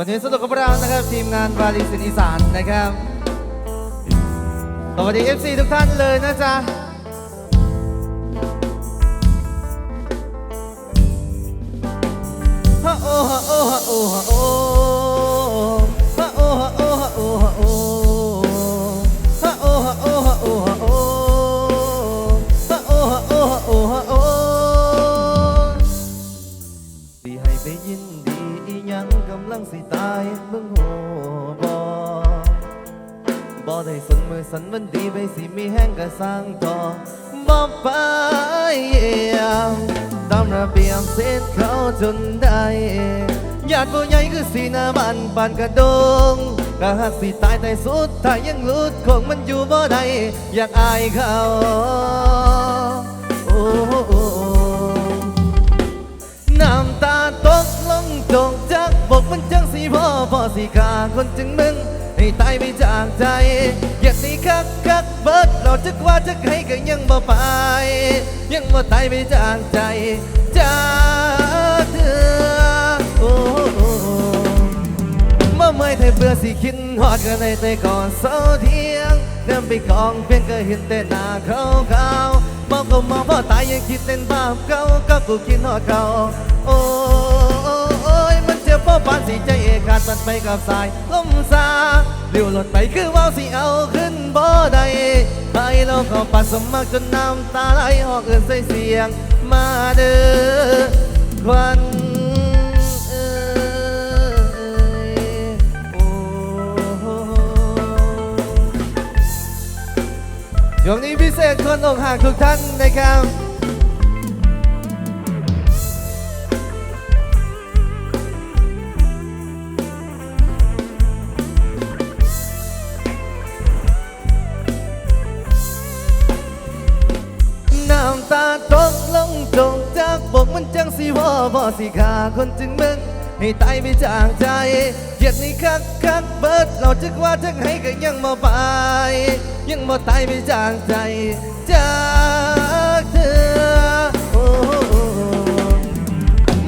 วันนี้สนุกกับเรานะครับทีมงานบาลีสินอีสานนะครับสวัสดี FC ทุกท่านเลยนะจ๊ะโอฮะโอฮะโอ้โอ สันวันดีไปสิมีแห้งกะสร้างต่อบ่ไปตามระเบียบเส้นเขาจนได้ญาติผู้ใหญ่คือสีหน้าบ้านปานกระดงกะหักสิตายแต่สุดท้ายยังลุดคงมันอยู่บ่ได้อยากอายเขาโอ้โอ้น้ำตาต พ่อสีกาคนจึงมึง ให้ตายไปจากใจ อยากสีคักคักเบิดเราจะกว่าจะให้ก็ยังบ่ไป ยังบ่ตายไปจากใจจากเธอโอ้เมื่อเมื่อยไทยเบื่อสิคิดฮอดกันในแต่ก่อนเสาเที่ยงเดินไปกองเพียงก็เห็นแต่หน้าเขาเขามองก็มองพ่อตายยังคิดเต้นภาพเก่าก็กูคิดฮอดเขาโอ้ยมันเจ็บเพราะปานสิ ใจเอกขาดมันไปกับสายลมซาเลี้ยวหล่นไปคือว่าวสิเอาขึ้นบ่ได้ไปเราก็ปัดสมัครจนน้ำตาไหลออกเอื่นใส่เสียง มาเด้อควันเอ้ยโอ้ช่วงนี้พิเศษคนอกหักทุกท่านนะครับ บอกมันจังสิพ่อพ่อสิขาคนจึงมึงให้ตายไปจากใจเกียดนี่คักคักเบิดเราจึกว่าจักให้ก็ยังบ่ไปยังบ่ตายไปจากใจจากเธอโอ้โอ้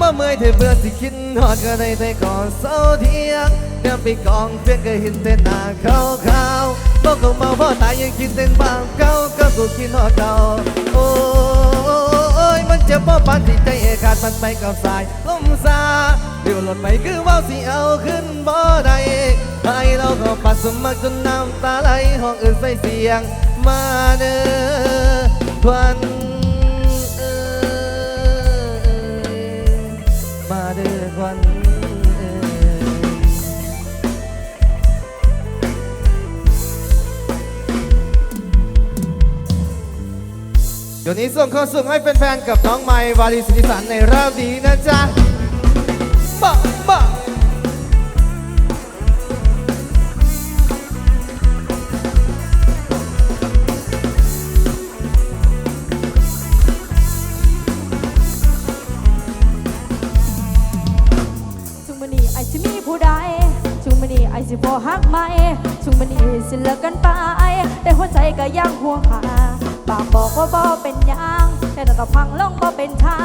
มาเมื่อยเธอเบื่อสิคิดฮอดก็ได้แต่ก่อนเสาเที่ยงเดินไปกองเพียงก็เห็นแต่หน้าขาวขาวๆบอกเขามาพ่อตายยังคิดเต้นบางเก่าก็กูคิดฮอดเขา มันไปกับสายลมซาเดี๋ยวหลดไปคือว่าวสิเอาขึ้นบ่ได้ไปเราก็ปัดสมักจนน้ำตาไหลห้องอื่นใส่เสียง มาเด้อทวันเอ้ยมาเดือวัน เดี๋ยวนี้ส่งข้อส่งให้เป็นแฟนๆกับน้องไม้วาลีสิริสันในรอบนี้นะจ๊ะบะบะชุมมนีไอสิมีผู้ใดชุมมนีไอสิพอฮักไหมชุมมนีสิเลิกกันไปแต่หัวใจก็ยังห่วงหา ปากบอกว่าบ่เป็นยังแต่ถ้าพังลงบ่เป็นท่า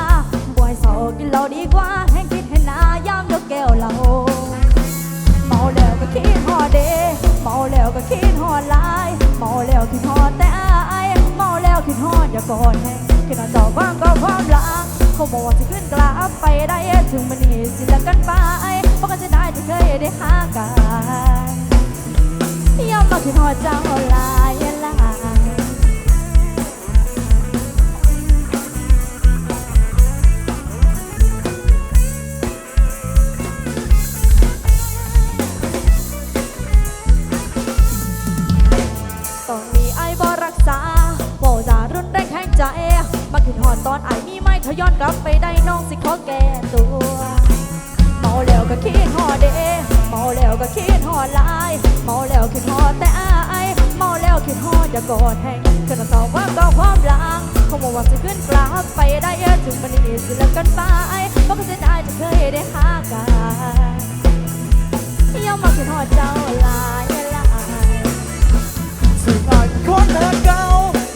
บ่ให้เศร้ากินเหล้าดีกว่าแห้งคิดให้นายามยกแก้วเหล้าเมาแล้วก็คิดฮอดเดเมาแล้วก็คิดฮอดหลายเมาแล้วคิดฮอดแต่อายเมาแล้วคิดฮอดอย่ากอดแห้งคิดฮอดเจ้าความก็ความรักเขาบอกว่าจะขึ้นกลับไปได้ถึงมันเหตุสิละกันไปเพราะกันจะได้ที่เคยได้หากันยอมมาคิดหอดเจ้าหลายหลาย ไปบ่ก็จะได้จะเคยได้หากันยอมมาคิดหอดเจ้าลายหลายสืบอ่ายคนเธอเก่า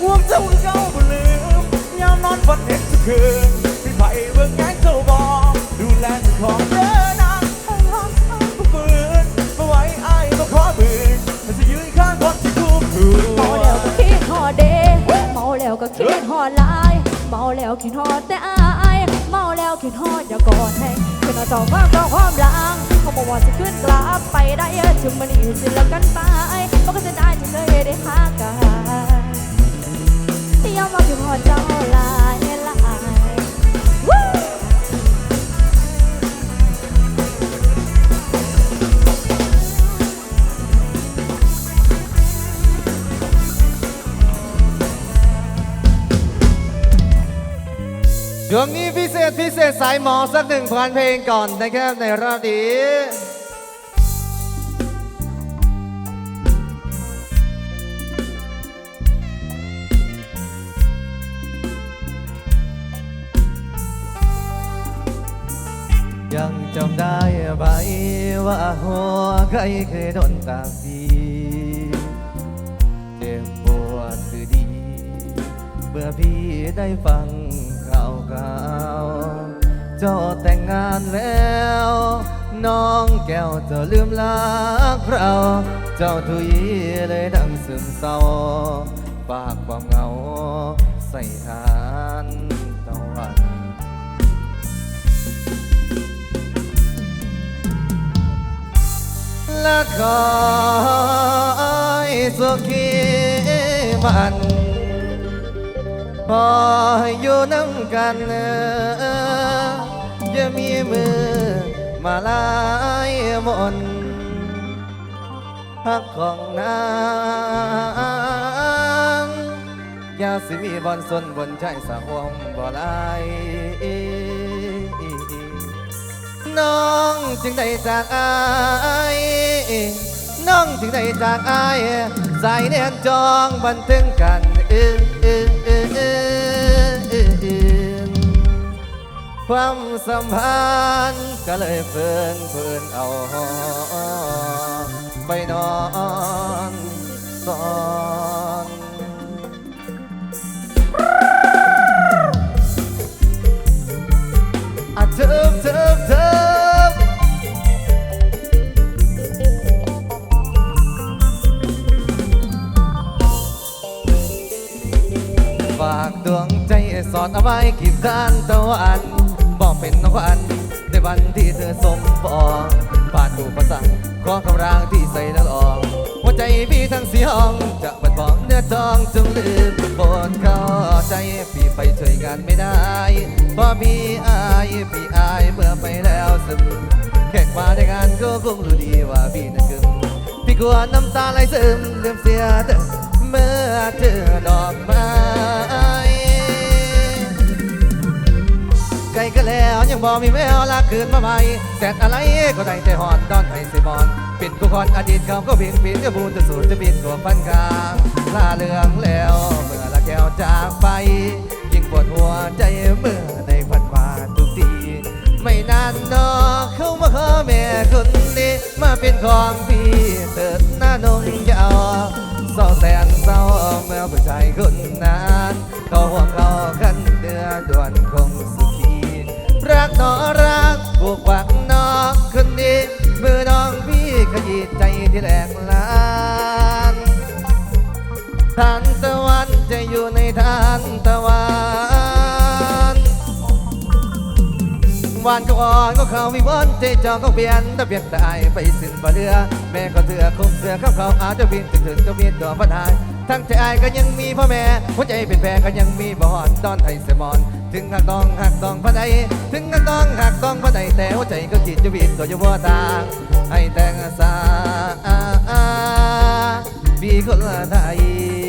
วงเจ้าเก่าบุลืมยามนอนฝันเห็นทุกคืนพี่ไผ่เบิ่งแงเจ้าบอกดูแลเจ้ของเด้อนางเฮ้ยหอมหอมบ่ฝืนมาไว้อายบ่ขอบืนมันจะยืนข้างคนที่คู่ถูกเมาแล้วก็คิดหอดเด้เมาแล้วก็คิดหอดลายเมาแล้วคิดหอดแต่ อย่ากอดให้คือเอาต้องความต้อความรังเขาบอกว่าจะขึ้นกลับไปได้เออถึงมันอยู่สิแล้วกันไปมันก็จะได้ที่เคยได้หากันที่ยอมมาคิดฮอดเจ้าหลายหลาย ช่วงนี้พิเศษพิเศษสายหมอสักหนึ่งพันเพลงก่อนนะครับในรอบนี้ยังจำได้ไหมว่าหัวใครเคยโดนตากดีเจ็บปวดคือดี เมื่อพี่ได้ฟัง ข่าวข่าวเจ้าแต่งงานแล้ว น้องแก้วเจะลืมลักเรา เจ้าทุยเลยดังซึมเศร้าฝากความเหงาใส่ทานตะวันและขอให้สุขีมัน พออยู่น้ำกันอย่ามีมือมาลายมนพักของนางยาสิมีบอนสนบนใจสาวมบ่ลายน้องจึงได้จากอายน้องจึงได้จากอาย สายเนียนจองบันทึงกันเออ ความสัมพันธ์ก็เลยเฟินเฟินเอา ไปนอนสอนอะเทิบเทิบเทิบฝากดวงใจสอนเอาไว้กีบด้านตะวัน เป็นนวันในวันที่เธอสมปองผ่านอุปสรรคของคำรางที่ใส่นักออกหัวใจพี่ทั้งสีห้องจะบัดบอกเนื้อทองจงลืมโปรดเข้าใจพี่ไปช่วยงานไม่ได้เพราะพี่อายพี่อายเมื่อไปแล้วซึมแค่มาในงานก็คงรู้ดีว่าพี่นั้นกึมพี่กลัวน้ำตาไหลซึมลืมเสียเธอเมื่อเจอดอกไม้ ก็แล้วยังบอกมีแววลากคืนมาใหม่แสนอะไรก็ได้แต่หอนดอนไทยสิมอนปิดกูคอนอดีตเขาก็เพียงปิดก็บูนจะสูดจะบินตัวฟันกลางลาเลืองแล้วเมื่อละแก้วจากไป ยิ่งปวดหัวใจเมื่อได้พันมาทุกทีไม่นานนอเข้ามาขอแม่คนนี้มาเป็นของพี่เถิดหน้านงยาวเศร้าแสนเศร้าเมื่อผู้ชายคนนั้น รักนอรักผูกหวังน้องคนนี้มือน้องพี่ขยี้ใจที่แหลกลานทานตะวันจะอยู่ในทานตะวันวันก็อ่อนก็เขาวิวนใจจองก็เปลี่ยนต่เปลี่ยนแต่อายไปสิ้นบ่เรือ แม่ก็เถื่อคงเสือข้าเขาอาจจะบินถึงถึงจะมีตัวปัญหายทั้งใจอายก็ยังมีพ่อแม่หัวใจเป็นแพรก็ยังมีบ่อนดอนไทยเสมอน ถึงหักต้องหักต้องพระใดถึงหักต้องหักต้องพระใดแต่หัวใจก็จิตจะวิตก็อยู่บ่ตางให้แต่งสาบีคนละไทย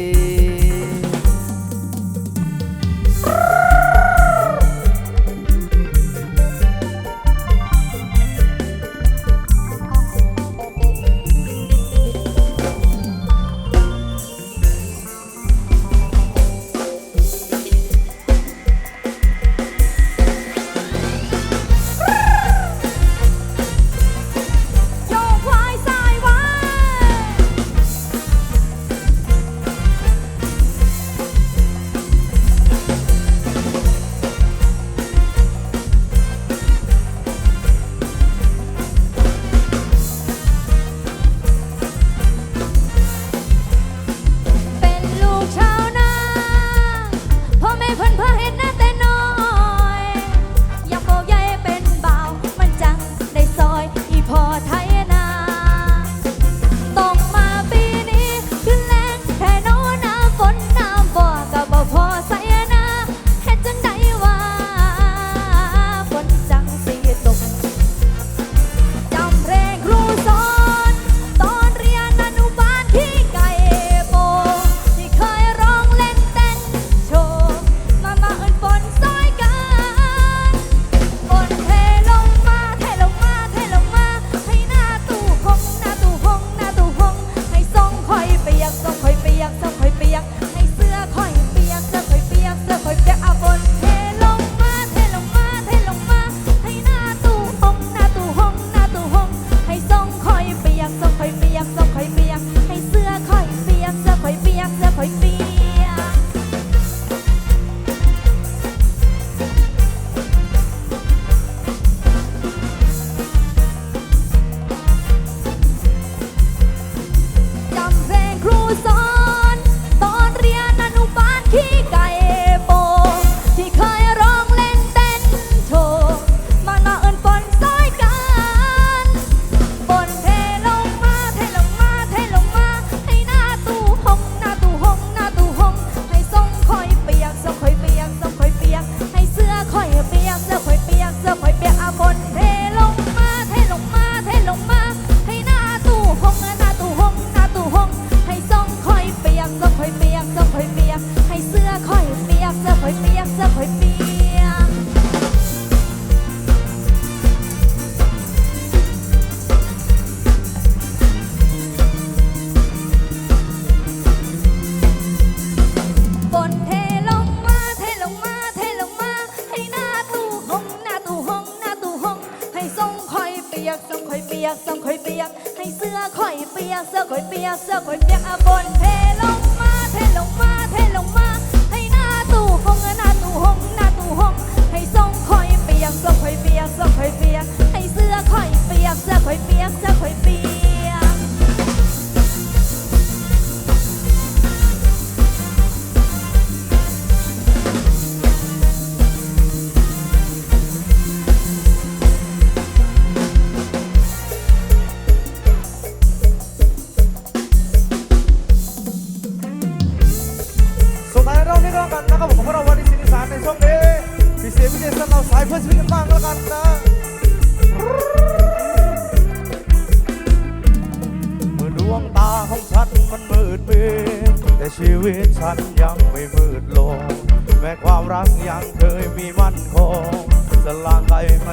ข่อยเปียกเสื้อข่อยเปียกเสื้อข่อยเปียกอาบนเพ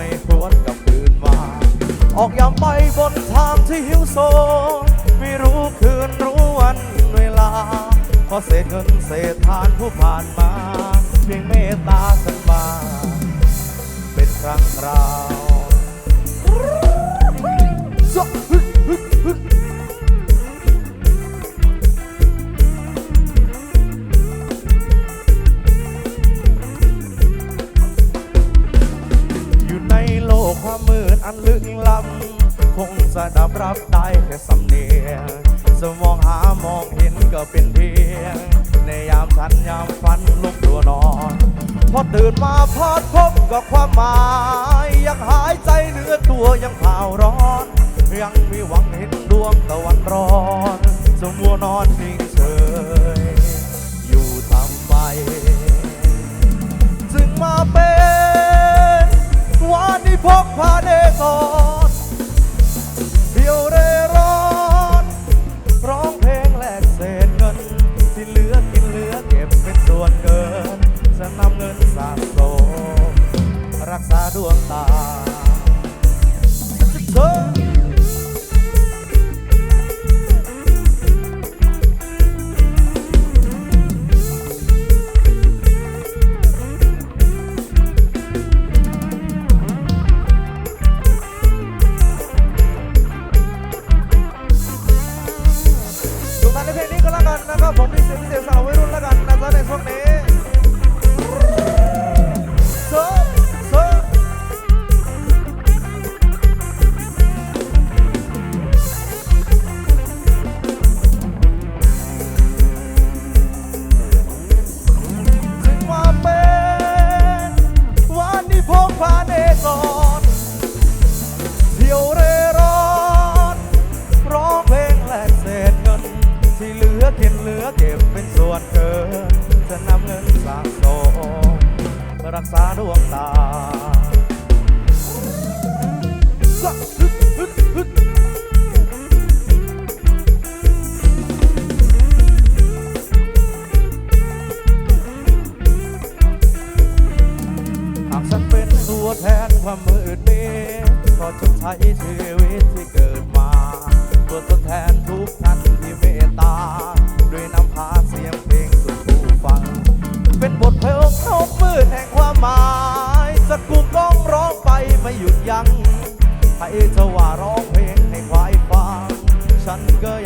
ใจไม่พรวนกลับคืนมา ออกยามไปบนทางที่หิวโซ ไม่รู้คืนรู้วันเวลาเพราะเศษเงินเศษทานผู้ผ่านมา เพียงเมตตาสันมาเป็นครั้งคราวามมืดอันลึกล้ำคงจะดับรับได้แค่สำเนียงสมองหามองเห็นก็เป็นเพียง ในยามฉันยามฝันลุกตัวนอน พอตื่นมาพอดพบกับความหมาย ยังหายใจเนื้อตัวยังเผาร้อน ยังมีหวังเห็นดวงตะวันร้อน สมัวนอนนิ่ง วันที่ กันนะครับผมนี่เศษพิเศษสาววัยรุ่นแล้วกันนะจ๊ะในช่วงนี้ ษาดวงตา หมายจะกูก้องร้องไปไม่หยุดยัง้งให้เธอว่าร้องเพลงให้ควายฟังฉันเกิ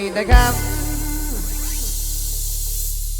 อบ